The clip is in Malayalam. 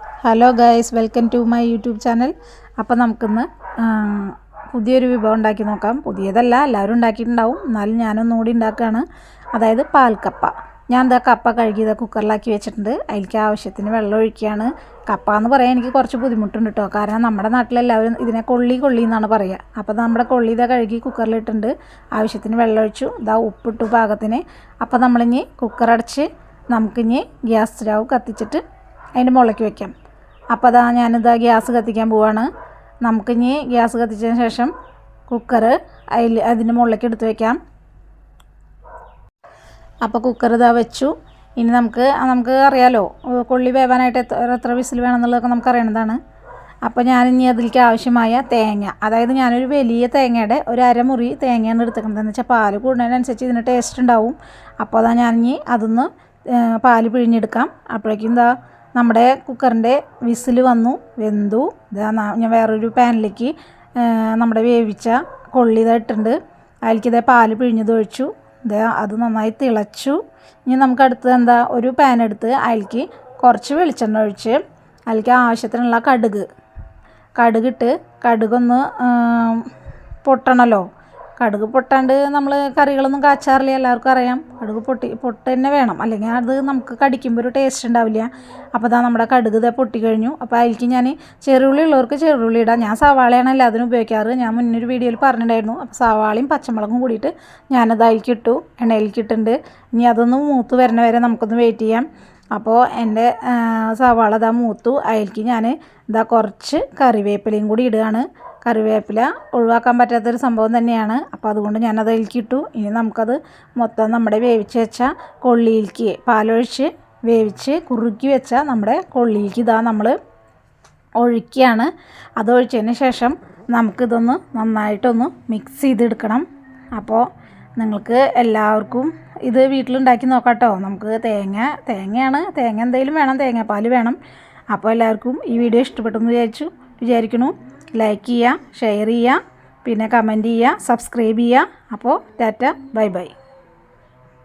Hello guys welcome to my YouTube channel അപ്പോൾ നമുക്കിന്ന് പുതിയൊരു വിഭവം ഉണ്ടാക്കി നോക്കാം. പുതിയതല്ല എല്ലാവരും ഉണ്ടാക്കിയിട്ടുണ്ടാവും. എന്നാലും ഞാനൊന്നുകൂടി ഉണ്ടാക്കുകയാണ്. അതായത് പാൽക്കപ്പ. ഞാൻ എന്താ കപ്പ കഴുകിയത് കുക്കറിലാക്കി വെച്ചിട്ടുണ്ട്. അതിലേക്ക് ആവശ്യത്തിന് വെള്ളം ഒഴിക്കുകയാണ്. കപ്പ എന്ന് പറയാൻ എനിക്ക് കുറച്ച് ബുദ്ധിമുട്ടുണ്ട് കേട്ടോ. കാരണം നമ്മുടെ നാട്ടിലെല്ലാവരും ഇതിനെ കൊള്ളി കൊള്ളി എന്നാണ് പറയുക അപ്പോൾ നമ്മുടെ കൊള്ളി ഇതാ കഴുകി കുക്കറിലിട്ടുണ്ട് ആവശ്യത്തിന് വെള്ളം ഒഴിച്ചു. ഇതാ ഉപ്പിട്ടു പാകത്തിന്. അപ്പോൾ നമ്മളിനി കുക്കറടച്ച് നമുക്കിനി ഗ്യാസ് സ്റ്റവ് കത്തിച്ചിട്ട് അതിന്റെ മുകളിലേക്ക് വെക്കാം അപ്പോൾ അതാ ഞാനിതാ ഗ്യാസ് കത്തിക്കാൻ പോവാണ്. നമുക്കിനി ഗ്യാസ് കത്തിച്ചതിന് ശേഷം കുക്കർ അതിൽ അതിന്റെ മുകളിലേക്ക് എടുത്ത് വെക്കാം അപ്പോൾ കുക്കർ ഇതാ വെച്ചു. ഇനി നമുക്ക് നമുക്ക് അറിയാലോ കൊള്ളി വേവാനായിട്ട് എത്ര എത്ര വിസിൽ വേണമെന്നുള്ളതൊക്കെ നമുക്ക് അറിയണതാണ് അപ്പോൾ ഞാനിനി അതിലേക്ക് ആവശ്യമായ തേങ്ങ അതായത് ഞാനൊരു വലിയ തേങ്ങയുടെ ഒരു അരമുറി തേങ്ങയാണ് എടുത്തേക്കുന്നത് എന്ന് വെച്ചാൽ പാൽ കൂടുന്നതിനനുസരിച്ച് ഇതിന് ടേസ്റ്റ് ഉണ്ടാവും. അപ്പോൾ അതാ ഞാനിനി അതൊന്ന് പാൽ പിഴിഞ്ഞെടുക്കാം. അപ്പോഴേക്കും എന്താ നമ്മുടെ കുക്കറിന്റെ വിസിൽ വന്നു വെന്തു. ഞാൻ വേറൊരു പാനിലേക്ക് നമ്മുടെ വേവിച്ച കൊള്ളി ഇതായിട്ടുണ്ട് അതിലേക്ക് ഇതേ പാൽ പിഴിഞ്ഞത് ഒഴിച്ചു. ഇതേ അത് നന്നായി തിളച്ചു. ഇനി നമുക്ക് അടുത്ത് എന്താ ഒരു പാൻ എടുത്ത് അതിലേക്ക് കുറച്ച് വെളിച്ചെണ്ണ ഒഴിച്ച് അതിലേക്ക് ആവശ്യത്തിനുള്ള കടുക്. കടുകിട്ട് കടുകൊന്ന് പൊട്ടണമല്ലോ കടുക് പൊട്ടാണ്ട് നമ്മൾ കറികളൊന്നും കാച്ചാറില്ല എല്ലാവർക്കും അറിയാം. കടുക് പൊട്ടി പൊട്ട് തന്നെ വേണം. അല്ലെങ്കിൽ അത് നമുക്ക് കടിക്കുമ്പോൾ ഒരു ടേസ്റ്റ് ഉണ്ടാവില്ല. അപ്പോൾ അതാ നമ്മുടെ കടുക് ഇതേ പൊട്ടിക്കഴിഞ്ഞു. അപ്പോൾ അതിലേക്ക് ഞാൻ ചെറുള്ളി ഉള്ളവർക്ക് ചെറുള്ളി ഇടാം. ഞാൻ സവാളയാണ് എല്ലാത്തിനും ഉപയോഗിക്കാറ്. ഞാൻ മുന്നൊരു വീഡിയോയിൽ പറഞ്ഞിട്ടുണ്ടായിരുന്നു. അപ്പോൾ സവാളയും പച്ചമുളകും കൂടിയിട്ട് ഞാനത് അതിലേക്ക് ഇട്ടു. എണ്ണയിലേക്ക് ഇട്ടിട്ടുണ്ട്. ഇനി അതൊന്ന് മൂത്ത് വരണ വരെ നമുക്കൊന്ന് വെയിറ്റ് ചെയ്യാം. അപ്പോൾ എന്റെ സവാള ഇതാ മൂത്തു. അതിലേക്ക് ഞാൻ ഇതാ കുറച്ച് കറിവേപ്പിലയും കൂടി ഇടുകയാണ്. കറിവേപ്പില ഒഴിവാക്കാൻ പറ്റാത്തൊരു സംഭവം തന്നെയാണ്. അപ്പോൾ അതുകൊണ്ട് ഞാനത് ഇലക്കിയിട്ടു ഇനി നമുക്കത് മൊത്തം നമ്മുടെ വേവിച്ച് വെച്ച കൊള്ളിയിലേക്ക് പാലൊഴിച്ച് വേവിച്ച് കുറുക്കി വെച്ച നമ്മുടെ കൊള്ളിയിലേക്ക് ഇതാ നമ്മൾ ഒഴിക്കുകയാണ്. അത് ഒഴിച്ചതിന് ശേഷം നമുക്കിതൊന്ന് നന്നായിട്ടൊന്ന് മിക്സ് ചെയ്തെടുക്കണം. അപ്പോൾ നിങ്ങൾക്ക് എല്ലാവർക്കും ഇത് വീട്ടിലുണ്ടാക്കി നോക്കാം കേട്ടോ നമുക്ക് തേങ്ങ തേങ്ങയാണ്. തേങ്ങ എന്തെങ്കിലും വേണം. തേങ്ങാപ്പാൽ വേണം. അപ്പോൾ എല്ലാവർക്കും ഈ വീഡിയോ ഇഷ്ടപ്പെട്ടെന്ന് വിചാരിച്ചു വിചാരിക്കണു ലൈക്ക് ചെയ്യുക ഷെയർ ചെയ്യുക പിന്നെ കമന്റ് ചെയ്യുക സബ്സ്ക്രൈബ് ചെയ്യുക. അപ്പോൾ ടാറ്റ ബൈ ബൈ.